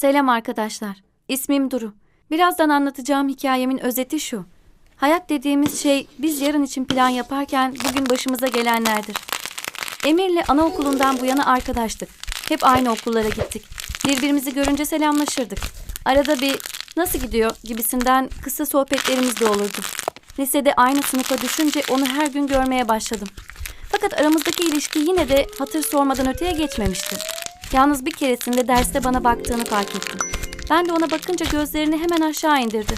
Selam arkadaşlar. İsmim Duru. Birazdan anlatacağım hikayemin özeti şu. Hayat dediğimiz şey biz yarın için plan yaparken bugün başımıza gelenlerdir. Emir'le anaokulundan bu yana arkadaştık. Hep aynı okullara gittik. Birbirimizi görünce selamlaşırdık. Arada bir nasıl gidiyor gibisinden kısa sohbetlerimiz de olurdu. Lisede aynı sınıfa düşünce onu her gün görmeye başladım. Fakat aramızdaki ilişki yine de hatır sormadan öteye geçmemişti. Yalnız bir keresinde derste bana baktığını fark ettim. Ben de ona bakınca gözlerini hemen aşağı indirdi.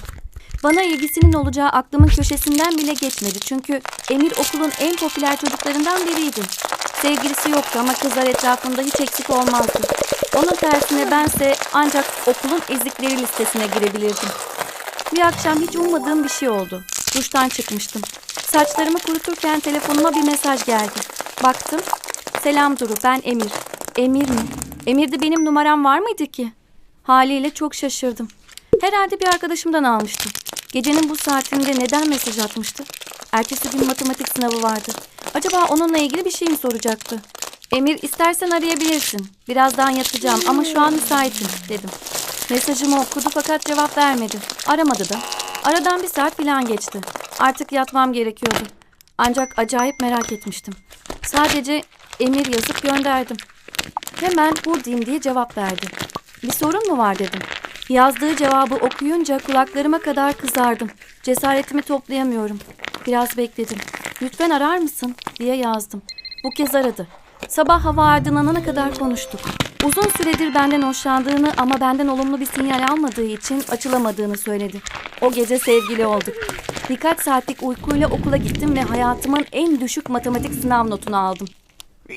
Bana ilgisinin olacağı aklımın köşesinden bile geçmedi. Çünkü Emir okulun en popüler çocuklarından biriydi. Sevgilisi yoktu ama kızlar etrafında hiç eksik olmazdı. Onun tersine bense ancak okulun ezikleri listesine girebilirdim. Bir akşam hiç ummadığım bir şey oldu. Duştan çıkmıştım. Saçlarımı kuruturken telefonuma bir mesaj geldi. Baktım. Selam Duru ben Emir. Emir mi? Emir'de benim numaram var mıydı ki? Haliyle çok şaşırdım. Herhalde bir arkadaşımdan almıştım. Gecenin bu saatinde neden mesaj atmıştı? Ertesi gün matematik sınavı vardı. Acaba onunla ilgili bir şey mi soracaktı? Emir istersen arayabilirsin. Birazdan yatacağım ama şu an müsaitim dedim. Mesajımı okudu fakat cevap vermedi. Aramadı da. Aradan bir saat falan geçti. Artık yatmam gerekiyordu. Ancak acayip merak etmiştim. Sadece Emir yazıp gönderdim. Hemen buradayım diye cevap verdi. Bir sorun mu var dedim. Yazdığı cevabı okuyunca kulaklarıma kadar kızardım. Cesaretimi toplayamıyorum. Biraz bekledim. Lütfen arar mısın diye yazdım. Bu kez aradı. Sabah hava aydınlanana kadar konuştuk. Uzun süredir benden hoşlandığını ama benden olumlu bir sinyal almadığı için açılamadığını söyledi. O gece sevgili olduk. Birkaç saatlik uykuyla okula gittim ve hayatımın en düşük matematik sınav notunu aldım.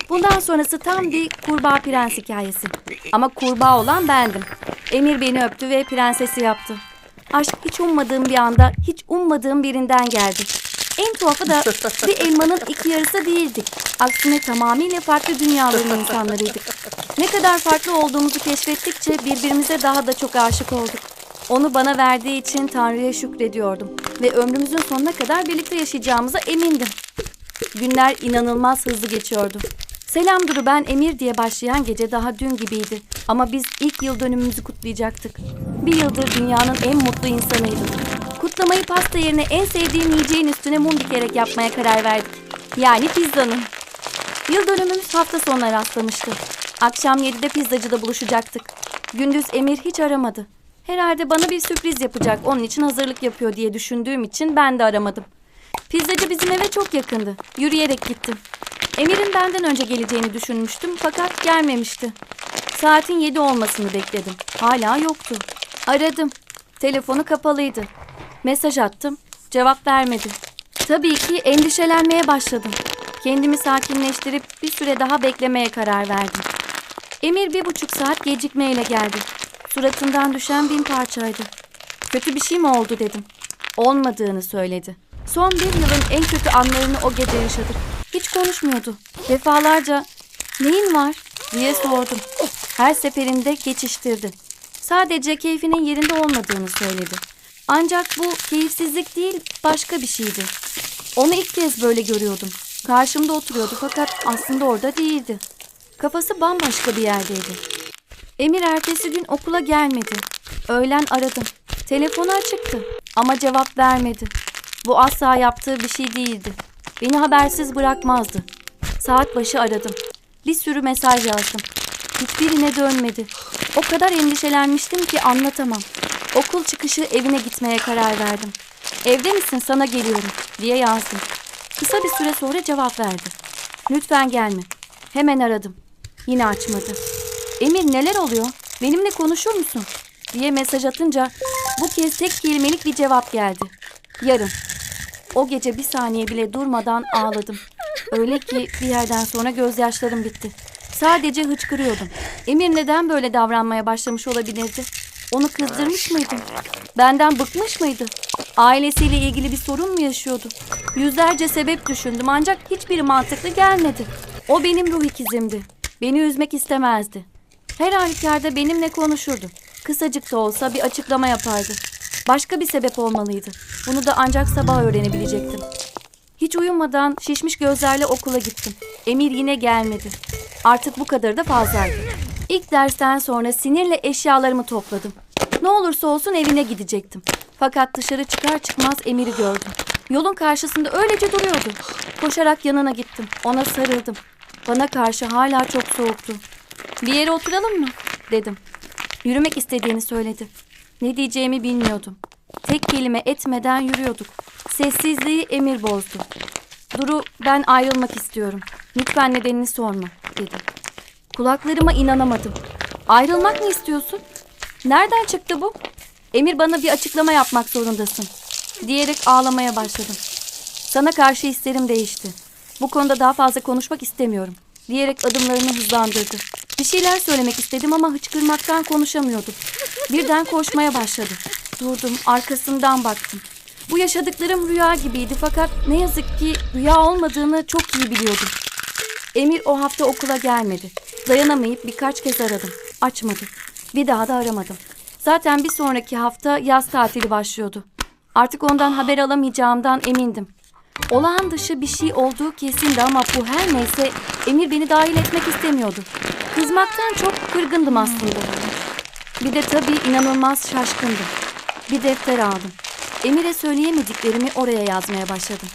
Bundan sonrası tam bir kurbağa prens hikayesi. Ama kurbağa olan bendim. Emir beni öptü ve prensesi yaptı. Aşk hiç ummadığım bir anda hiç ummadığım birinden geldi. En tuhafı da bir elmanın iki yarısı değildik. Aksine tamamıyla farklı dünyaların insanlarıydık. Ne kadar farklı olduğumuzu keşfettikçe birbirimize daha da çok aşık olduk. Onu bana verdiği için Tanrı'ya şükrediyordum. Ve ömrümüzün sonuna kadar birlikte yaşayacağımıza emindim. Günler inanılmaz hızlı geçiyordu. Selam Duru ben Emir diye başlayan gece daha dün gibiydi. Ama biz ilk yıl dönümümüzü kutlayacaktık. Bir yıldır dünyanın en mutlu insanıydım. Kutlamayı pasta yerine en sevdiğim yiyeceğin üstüne mum dikerek yapmaya karar verdik. Yani pizzanın. Yıl dönümümüz hafta sonuna rastlamıştı. Akşam 7'de pizzacıda buluşacaktık. Gündüz Emir hiç aramadı. Herhalde bana bir sürpriz yapacak, onun için hazırlık yapıyor diye düşündüğüm için ben de aramadım. Pizzacı bizim eve çok yakındı. Yürüyerek gittim. Emir'in benden önce geleceğini düşünmüştüm fakat gelmemişti. Saatin 7 olmasını bekledim. Hala yoktu. Aradım. Telefonu kapalıydı. Mesaj attım. Cevap vermedi. Tabii ki endişelenmeye başladım. Kendimi sakinleştirip bir süre daha beklemeye karar verdim. Emir bir buçuk saat gecikmeyle geldi. Suratından düşen bin parçaydı. Kötü bir şey mi oldu dedim. Olmadığını söyledi. Son bir yılın en kötü anlarını o gece yaşadık. Hiç konuşmuyordu. Defalarca neyin var diye sordum. Her seferinde geçiştirdi. Sadece keyfinin yerinde olmadığını söyledi. Ancak bu keyifsizlik değil başka bir şeydi. Onu ilk kez böyle görüyordum. Karşımda oturuyordu fakat aslında orada değildi. Kafası bambaşka bir yerdeydi. Emir ertesi gün okula gelmedi. Öğlen aradım. Telefonu açıktı ama cevap vermedi. Bu asla yaptığı bir şey değildi. Beni habersiz bırakmazdı. Saat başı aradım. Bir sürü mesaj yazdım. Hiçbirine dönmedi. O kadar endişelenmiştim ki anlatamam. Okul çıkışı evine gitmeye karar verdim. Evde misin sana geliyorum diye yazdım. Kısa bir süre sonra cevap verdi. Lütfen gelme. Hemen aradım. Yine açmadı. Emir neler oluyor? Benimle konuşur musun? diye mesaj atınca bu kez tek kelimelik bir cevap geldi. Yarın. O gece bir saniye bile durmadan ağladım. Öyle ki bir yerden sonra gözyaşlarım bitti. Sadece hıçkırıyordum. Emir neden böyle davranmaya başlamış olabilirdi? Onu kızdırmış mıydım? Benden bıkmış mıydı? Ailesiyle ilgili bir sorun mu yaşıyordu? Yüzlerce sebep düşündüm ancak hiçbiri mantıklı gelmedi. O benim ruh ikizimdi. Beni üzmek istemezdi. Her halükarda benimle konuşurdu. Kısacık da olsa bir açıklama yapardı. Başka bir sebep olmalıydı. Bunu da ancak sabah öğrenebilecektim. Hiç uyumadan şişmiş gözlerle okula gittim. Emir yine gelmedi. Artık bu kadar da fazlaydı. İlk dersten sonra sinirle eşyalarımı topladım. Ne olursa olsun evine gidecektim. Fakat dışarı çıkar çıkmaz Emir'i gördüm. Yolun karşısında öylece duruyordu. Koşarak yanına gittim. Ona sarıldım. Bana karşı hala çok soğuktu. Bir yere oturalım mı? dedim. Yürümek istediğini söyledi. Ne diyeceğimi bilmiyordum. Tek kelime etmeden yürüyorduk. Sessizliği Emir bozdu. Duru ben ayrılmak istiyorum. Lütfen nedenini sorma dedi. Kulaklarıma inanamadım. Ayrılmak mı istiyorsun? Nereden çıktı bu? Emir bana bir açıklama yapmak zorundasın. Diyerek ağlamaya başladım. Sana karşı hislerim değişti. Bu konuda daha fazla konuşmak istemiyorum. Diyerek adımlarını hızlandırdı. Bir şeyler söylemek istedim ama hıçkırmaktan konuşamıyordum. Birden koşmaya başladı. Durdum, arkasından baktım. Bu yaşadıklarım rüya gibiydi fakat ne yazık ki rüya olmadığını çok iyi biliyordum. Emir o hafta okula gelmedi. Dayanamayıp birkaç kez aradım. Açmadı. Bir daha da aramadım. Zaten bir sonraki hafta yaz tatili başlıyordu. Artık ondan haber alamayacağımdan emindim. Olağan dışı bir şey olduğu kesindi ama bu her neyse Emir beni dahil etmek istemiyordu. Kızmaktan çok kırgındım aslında. Bir de tabii inanılmaz şaşkındım. Bir defter aldım. Emir'e söyleyemediklerimi oraya yazmaya başladım.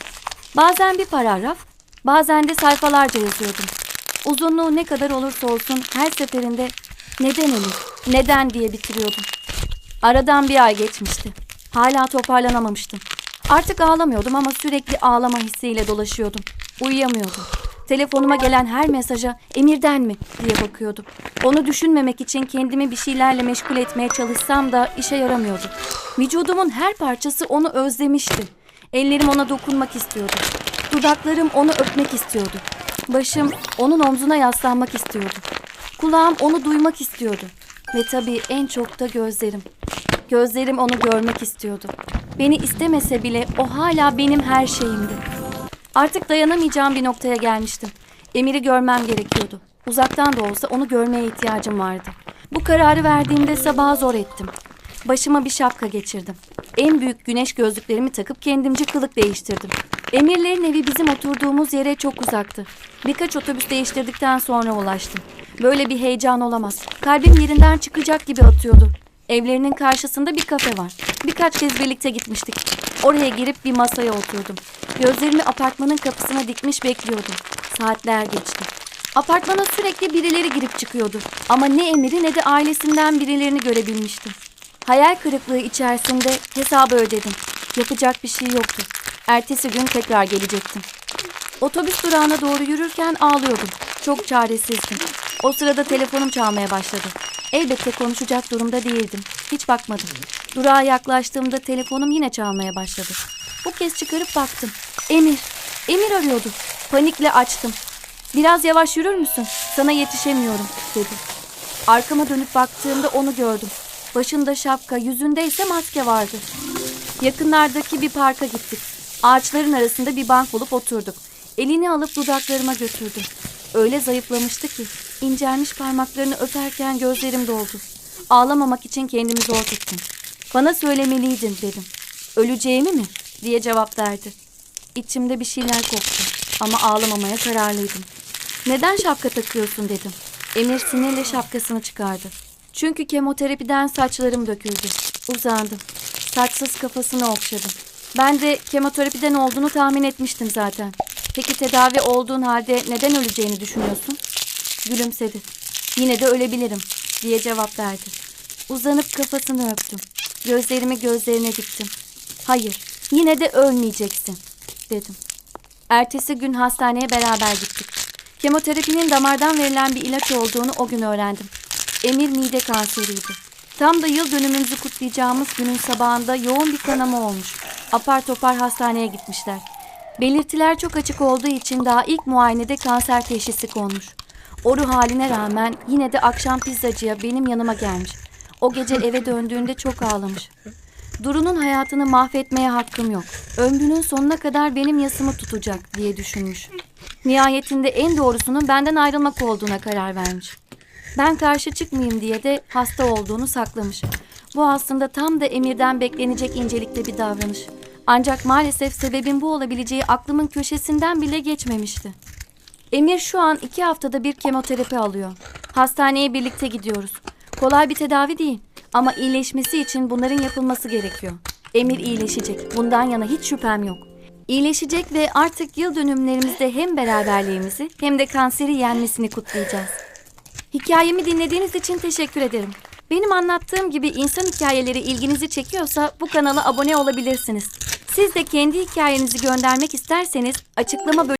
Bazen bir paragraf, bazen de sayfalarca yazıyordum. Uzunluğu ne kadar olursa olsun her seferinde neden Emir, neden diye bitiriyordum. Aradan bir ay geçmişti. Hala toparlanamamıştım. Artık ağlamıyordum ama sürekli ağlama hissiyle dolaşıyordum. Uyuyamıyordum. Telefonuma gelen her mesaja Emir'den mi diye bakıyordum. Onu düşünmemek için kendimi bir şeylerle meşgul etmeye çalışsam da işe yaramıyordu. Vücudumun her parçası onu özlemişti. Ellerim ona dokunmak istiyordu. Dudaklarım onu öpmek istiyordu. Başım onun omzuna yaslanmak istiyordu. Kulağım onu duymak istiyordu. Ve tabii en çok da gözlerim. Gözlerim onu görmek istiyordu. Beni istemese bile o hala benim her şeyimdi. Artık dayanamayacağım bir noktaya gelmiştim. Emir'i görmem gerekiyordu. Uzaktan da olsa onu görmeye ihtiyacım vardı. Bu kararı verdiğimde sabaha zor ettim. Başıma bir şapka geçirdim. En büyük güneş gözlüklerimi takıp kendimce kılık değiştirdim. Emirlerin evi bizim oturduğumuz yere çok uzaktı. Birkaç otobüs değiştirdikten sonra ulaştım. Böyle bir heyecan olamaz. Kalbim yerinden çıkacak gibi atıyordu. Evlerinin karşısında bir kafe var. Birkaç kez birlikte gitmiştik. Oraya girip bir masaya oturdum. Gözlerimi apartmanın kapısına dikmiş bekliyordum. Saatler geçti. Apartmana sürekli birileri girip çıkıyordu. Ama ne Emir'i ne de ailesinden birilerini görebilmiştim. Hayal kırıklığı içerisinde hesabı ödedim. Yapacak bir şey yoktu. Ertesi gün tekrar gelecektim. Otobüs durağına doğru yürürken ağlıyordum. Çok çaresizdim. O sırada telefonum çalmaya başladı. Elbette konuşacak durumda değildim. Hiç bakmadım. Durağa yaklaştığımda telefonum yine çalmaya başladı. Bu kez çıkarıp baktım. Emir. Emir arıyordu. Panikle açtım. Biraz yavaş yürür müsün? Sana yetişemiyorum dedi. Arkama dönüp baktığımda onu gördüm. Başında şapka, yüzünde ise maske vardı. Yakınlardaki bir parka gittik. Ağaçların arasında bir bank bulup oturduk. Elini alıp dudaklarıma götürdü. Öyle zayıflamıştı ki incelmiş parmaklarını öperken gözlerim doldu. Ağlamamak için kendimi zor tuttum. Bana söylemeliydin dedim. Öleceğimi mi? diye cevap verdi. İçimde bir şeyler koptu ama ağlamamaya kararlıydım. Neden şapka takıyorsun dedim. Emir sinirle şapkasını çıkardı. Çünkü kemoterapiden saçlarım döküldü. Uzandım. Saçsız kafasını okşadım. Ben de kemoterapiden olduğunu tahmin etmiştim zaten. Peki tedavi olduğun halde neden öleceğini düşünüyorsun? Gülümsedi. Yine de ölebilirim diye cevap verdi. Uzanıp kafasını öptüm. Gözlerimi gözlerine diktim. Hayır, yine de ölmeyeceksin dedim. Ertesi gün hastaneye beraber gittik. Kemoterapinin damardan verilen bir ilaç olduğunu o gün öğrendim. Emir mide kanseriydi. Tam da yıl dönümümüzü kutlayacağımız günün sabahında yoğun bir kanama olmuş. Apar topar hastaneye gitmişler. Belirtiler çok açık olduğu için daha ilk muayenede kanser teşhisi konmuş. O ruh haline rağmen yine de akşam pizzacıya benim yanıma gelmiş. O gece eve döndüğünde çok ağlamış. Duru'nun hayatını mahvetmeye hakkım yok. Ömrünün sonuna kadar benim yasımı tutacak diye düşünmüş. Nihayetinde en doğrusunun benden ayrılmak olduğuna karar vermiş. Ben karşı çıkmayayım diye de hasta olduğunu saklamış. Bu aslında tam da Emir'den beklenecek incelikte bir davranış. Ancak maalesef sebebin bu olabileceği aklımın köşesinden bile geçmemişti. Emir şu an iki haftada bir kemoterapi alıyor. Hastaneye birlikte gidiyoruz. Kolay bir tedavi değil ama iyileşmesi için bunların yapılması gerekiyor. Emir iyileşecek. Bundan yana hiç şüphem yok. İyileşecek ve artık yıl dönümlerimizde hem beraberliğimizi hem de kanseri yenmesini kutlayacağız. Hikayemi dinlediğiniz için teşekkür ederim. Benim anlattığım gibi insan hikayeleri ilginizi çekiyorsa bu kanala abone olabilirsiniz. Siz de kendi hikayenizi göndermek isterseniz açıklama bölümüne